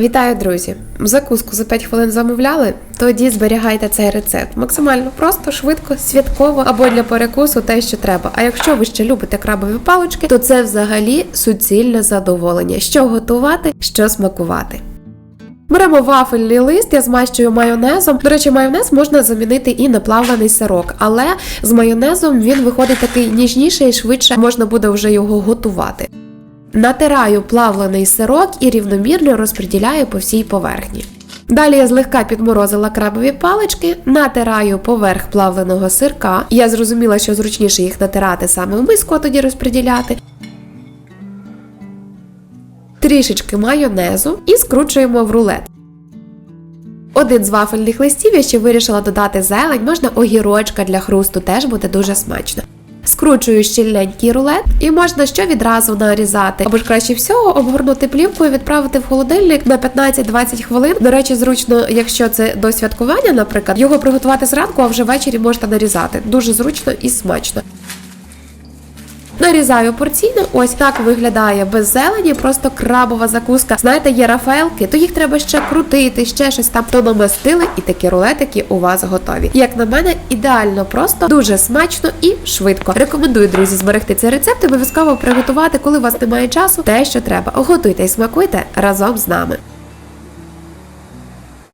Вітаю, друзі! Закуску за 5 хвилин замовляли? Тоді зберігайте цей рецепт. Максимально просто, швидко, святково або для перекусу те, що треба. А якщо ви ще любите крабові палички, то це взагалі суцільне задоволення. Що готувати, що смакувати. Беремо вафельний лист, я змащую майонезом. До речі, майонез можна замінити і на плавлений сирок, але з майонезом він виходить такий ніжніший і швидше можна буде вже його готувати. Натираю плавлений сирок і рівномірно розподіляю по всій поверхні. Далі я злегка підморозила крабові палички, натираю поверх плавленого сирка. Я зрозуміла, що зручніше їх натирати саме в миску, а тоді розподіляти. Трішечки майонезу і скручуємо в рулет. Один з вафельних листів я ще вирішила додати зелень, можна огірочка для хрусту, теж буде дуже смачно. Скручую щільненький рулет і можна що відразу нарізати. Або ж краще всього обгорнути плівкою, відправити в холодильник на 15-20 хвилин. До речі, зручно, якщо це до святкування, наприклад, його приготувати зранку, а вже ввечері можна нарізати. Дуже зручно і смачно. Нарізаю порційно, ось так виглядає без зелені, просто крабова закуска. Знаєте, є рафаелки, то їх треба ще крутити, ще щось там. То намастили, і такі рулетики у вас готові. Як на мене, ідеально просто, дуже смачно і швидко. Рекомендую, друзі, зберегти цей рецепт обов'язково приготувати, коли у вас немає часу, те, що треба. Готуйте і смакуйте разом з нами.